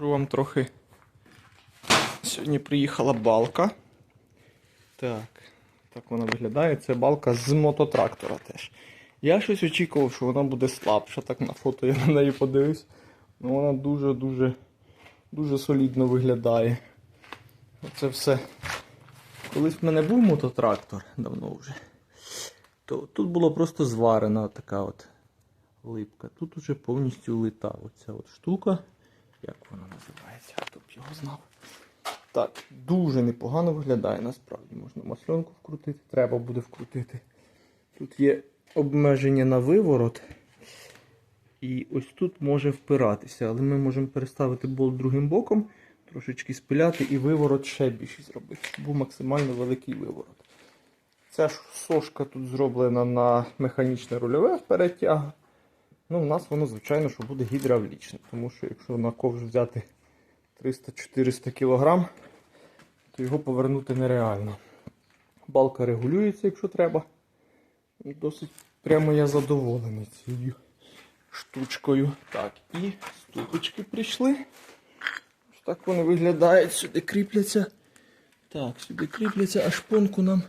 Покажу вам трохи. Сьогодні приїхала балка. Так, так вона виглядає. Це балка з мототрактора теж. Я щось очікував, що вона буде слабша. Так на фото я на неї подивився. Ну вона дуже-дуже дуже солідно виглядає. Оце все. Колись в мене був мототрактор давно вже. То тут було просто зварена така от липка. Тут уже повністю лита оця от штука. Як вона називається? Хто б його знав. Так, дуже непогано виглядає насправді. Можна масленку вкрутити, треба буде вкрутити. Тут є обмеження на виворот. І ось тут може впиратися, але ми можемо переставити болт другим боком, трошечки спиляти і виворот ще більший зробити. Був максимально великий виворот. Ця ж сошка тут зроблена на механічне рульове перетяг. Ну, у нас воно, звичайно, що буде гідравлічне, тому що якщо на ковш взяти 300-400 кг, то його повернути нереально. Балка регулюється, якщо треба. Досить прямо я задоволений цією штучкою. Так, і ступочки прийшли. Ось так вони виглядають, сюди кріпляться. Так, сюди кріпляться, а шпонку нам,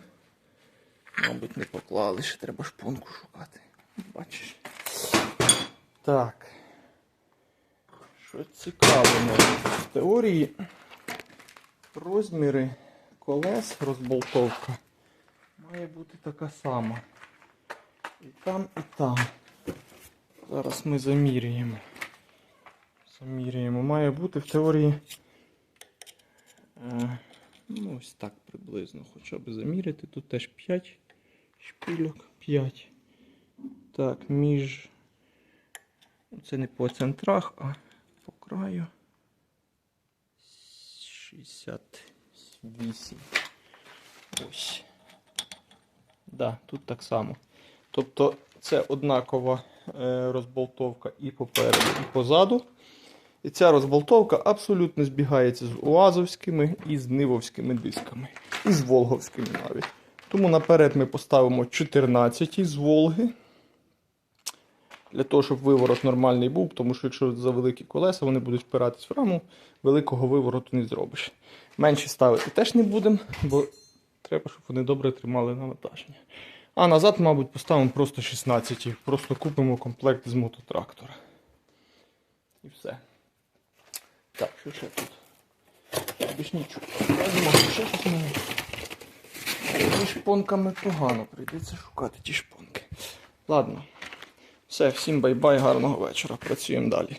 мабуть, не поклали, ще треба шпонку шукати. Бачиш. Так. Що цікаво, в теорії розміри колес розболтовка має бути така сама. І там, і там. Зараз ми заміряємо. Заміряємо. Має бути в теорії. Е, ну, ось так приблизно. Хоча б заміряти. Тут теж 5 шпильок. 5. Так, між. Це не по центрах, а по краю. 68. Ось. Да, тут так само. Тобто це однакова е, розболтовка і попереду, і позаду. І ця розболтовка абсолютно збігається з уазовськими і з нивовськими дисками. І з волговськими навіть. Тому наперед ми поставимо 14 з Волги. Для того, щоб виворот нормальний був, тому що якщо за великі колеса вони будуть впиратись в раму, великого вивороту не зробиш. Менші ставити теж не будемо, бо треба, щоб вони добре тримали навантаження. А назад, мабуть, поставимо просто 16 і просто купимо комплект з мототрактора. І все. Так, що ще тут? Більш нічого. Ще щось нове. Зі шпонками погано, прийдеться шукати ті шпонки. Ладно. Все, всім бай-бай, гарного вечора. Працюємо далі.